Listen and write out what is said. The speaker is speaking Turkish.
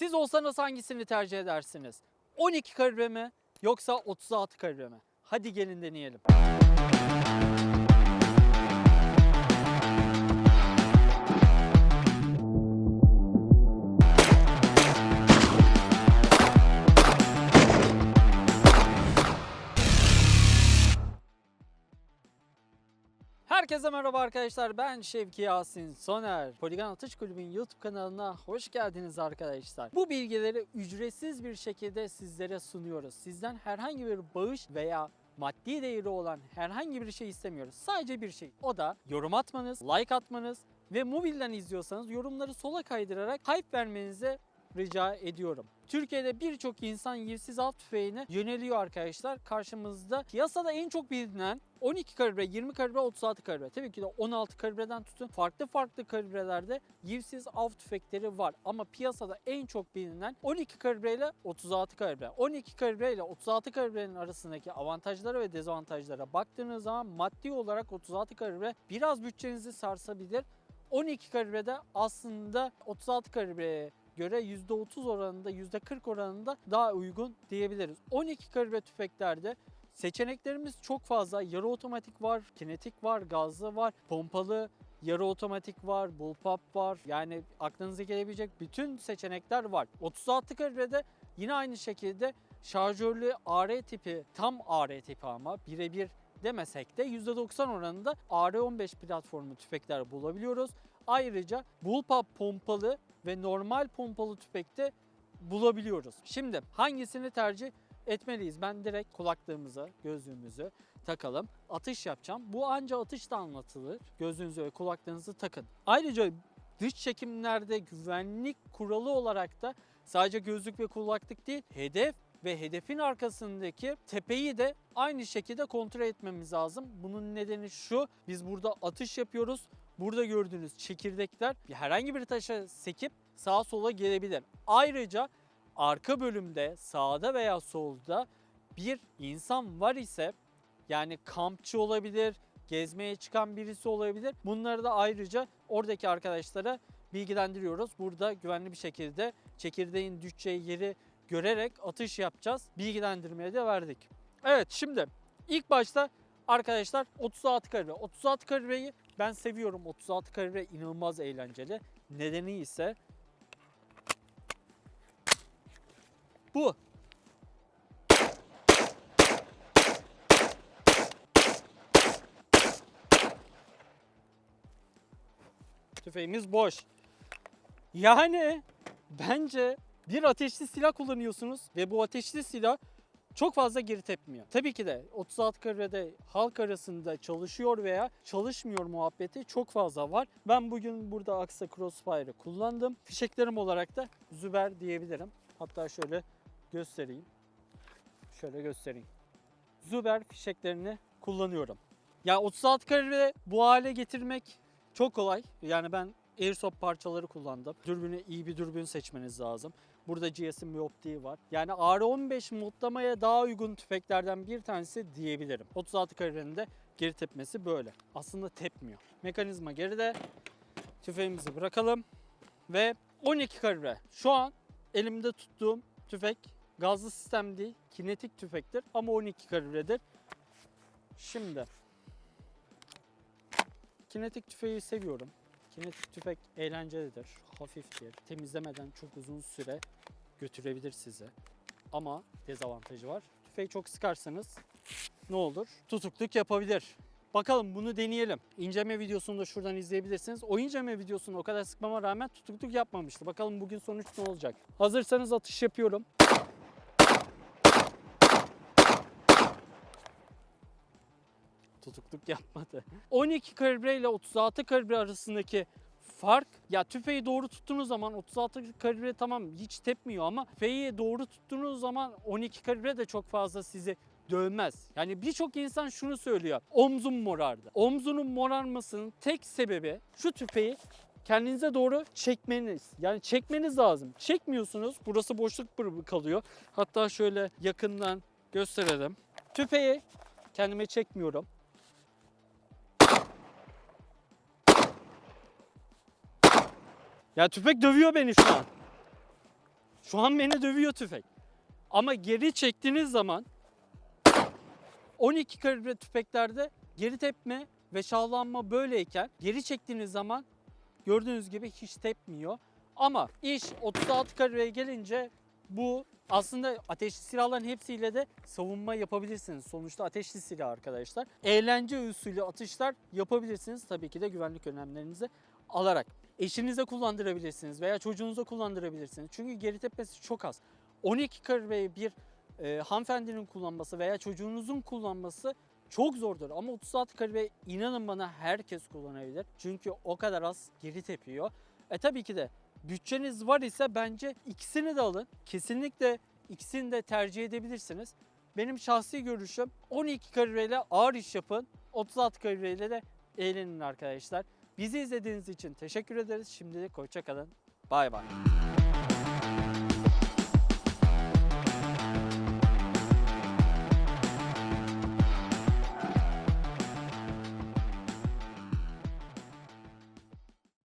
Siz olsanız hangisini tercih edersiniz? 12 kalibre mi yoksa 36 kalibre mi? Hadi gelin deneyelim. Herkese merhaba arkadaşlar. Ben Şevki Yasin Soner. Poligon Atış Kulübü'nün YouTube kanalına hoş geldiniz arkadaşlar. Bu bilgileri ücretsiz bir şekilde sizlere sunuyoruz. Sizden herhangi bir bağış veya maddi değeri olan herhangi bir şey istemiyoruz. Sadece bir şey. O da yorum atmanız, like atmanız ve mobilden izliyorsanız yorumları sola kaydırarak hype vermenize rica ediyorum. Türkiye'de birçok insan yersiz av tüfeğine yöneliyor arkadaşlar. Karşımızda piyasada en çok bilinen 12 kalibre, 20 kalibre, 36 kalibre. Tabii ki de 16 kalibreden tutun farklı farklı kalibrelerde yersiz av tüfekleri var. Ama piyasada en çok bilinen 12 kalibre ile 36 kalibre. 12 kalibre ile 36 kalibrenin arasındaki avantajlara ve dezavantajlara baktığınız zaman maddi olarak 36 kalibre biraz bütçenizi sarsabilir. 12 kalibrede aslında 36 kalibreye göre %30 oranında %40 oranında daha uygun diyebiliriz. 12 kalibre tüfeklerde seçeneklerimiz çok fazla. Yarı otomatik var, kinetik var, gazlı var, pompalı, yarı otomatik var, bullpup var. Yani aklınıza gelebilecek bütün seçenekler var. 36 kalibrede yine aynı şekilde şarjörlü AR tipi, tam AR tipi ama birebir demesek de %90 oranında AR-15 platformu tüfekler bulabiliyoruz. Ayrıca bullpup pompalı ve normal pompalı tüfekte bulabiliyoruz. Şimdi hangisini tercih etmeliyiz? Ben direkt kulaklığımızı, gözlüğümüzü takalım. Atış yapacağım. Bu anca atışta anlatılır. Gözlüğünüzü ve kulaklığınızı takın. Ayrıca dış çekimlerde güvenlik kuralı olarak da sadece gözlük ve kulaklık değil, hedef ve hedefin arkasındaki tepeyi de aynı şekilde kontrol etmemiz lazım. Bunun nedeni şu, biz burada atış yapıyoruz. Burada gördüğünüz çekirdekler herhangi bir taşa sekip sağa sola gelebilir. Ayrıca arka bölümde sağda veya solda bir insan var ise yani kampçı olabilir, gezmeye çıkan birisi olabilir. Bunları da ayrıca oradaki arkadaşlara bilgilendiriyoruz. Burada güvenli bir şekilde çekirdeğin düşeceği yeri görerek atış yapacağız. Bilgilendirmeye de verdik. Evet şimdi ilk başta arkadaşlar 36 kalibre. 36 kalibreyi ben seviyorum. 36 kalibre inanılmaz eğlenceli. Nedeni ise bu. Tüfeğimiz boş. Yani bence bir ateşli silah kullanıyorsunuz ve bu ateşli silah çok fazla geri tepmiyor. Tabii ki de 36 kalibrede halk arasında çalışıyor veya çalışmıyor muhabbeti çok fazla var. Ben bugün burada Aksa Crossfire'ı kullandım. Fişeklerim olarak da Züber diyebilirim. Hatta şöyle göstereyim. Şöyle göstereyim. Züber fişeklerini kullanıyorum. Ya 36 kalibre bu hale getirmek çok kolay. Yani ben Airsoft parçaları kullandım. Dürbünü iyi bir dürbün seçmeniz lazım. Burada GS'in bir optiği var. Yani R15 modlamaya daha uygun tüfeklerden bir tanesi diyebilirim. 36 kalibrenin de geri tepmesi böyle. Aslında tepmiyor. Mekanizma geride. Tüfeğimizi bırakalım. Ve 12 kalibre. Şu an elimde tuttuğum tüfek gazlı sistem değil, kinetik tüfektir ama 12 kalibredir. Şimdi kinetik tüfeği seviyorum. Kinetik tüfek eğlencelidir, hafiftir, temizlemeden çok uzun süre götürebilir sizi. Ama dezavantajı var. Tüfeği çok sıkarsanız ne olur? Tutukluk yapabilir. Bakalım bunu deneyelim. İnceleme videosunu da şuradan izleyebilirsiniz. O inceleme videosunu o kadar sıkmama rağmen tutukluk yapmamıştı. Bakalım bugün sonuç ne olacak? Hazırsanız atış yapıyorum. Tutukluk yapmadı. 12 kalibre ile 36 kalibre arasındaki fark ya tüfeği doğru tuttuğunuz zaman 36 kalibre tamam hiç tepmiyor ama tüfeği doğru tuttuğunuz zaman 12 kalibre de çok fazla sizi dövmez. Yani birçok insan şunu söylüyor. Omzum morardı. Omzunun morarmasının tek sebebi şu tüfeği kendinize doğru çekmeniz. Yani çekmeniz lazım. Çekmiyorsunuz. Burası boşluk kalıyor. Hatta şöyle yakından gösterelim. Tüfeği kendime çekmiyorum. Ya tüfek dövüyor beni şu an. Şu an beni dövüyor tüfek. Ama geri çektiğiniz zaman 12 kalibre tüfeklerde geri tepme ve şahlanma böyleyken geri çektiğiniz zaman gördüğünüz gibi hiç tepmiyor. Ama iş 36 kalibreye gelince bu aslında ateşli silahların hepsiyle de savunma yapabilirsiniz. Sonuçta ateşli silah arkadaşlar. Eğlence usulü atışlar yapabilirsiniz. Tabii ki de güvenlik önlemlerinizi alarak. Eşinize kullandırabilirsiniz veya çocuğunuza kullandırabilirsiniz. Çünkü geri tepmesi çok az. 12 kalibreyi bir e, hanımefendinin kullanması veya çocuğunuzun kullanması çok zordur. Ama 36 kalibre inanın bana herkes kullanabilir. Çünkü o kadar az geri tepiyor. E tabii ki de bütçeniz var ise bence ikisini de alın. Kesinlikle ikisini de tercih edebilirsiniz. Benim şahsi görüşüm 12 kalibreyle ağır iş yapın. 36 kalibreyle de eğlenin arkadaşlar. Bizi izlediğiniz için teşekkür ederiz. Şimdilik hoşçakalın. Bay bay.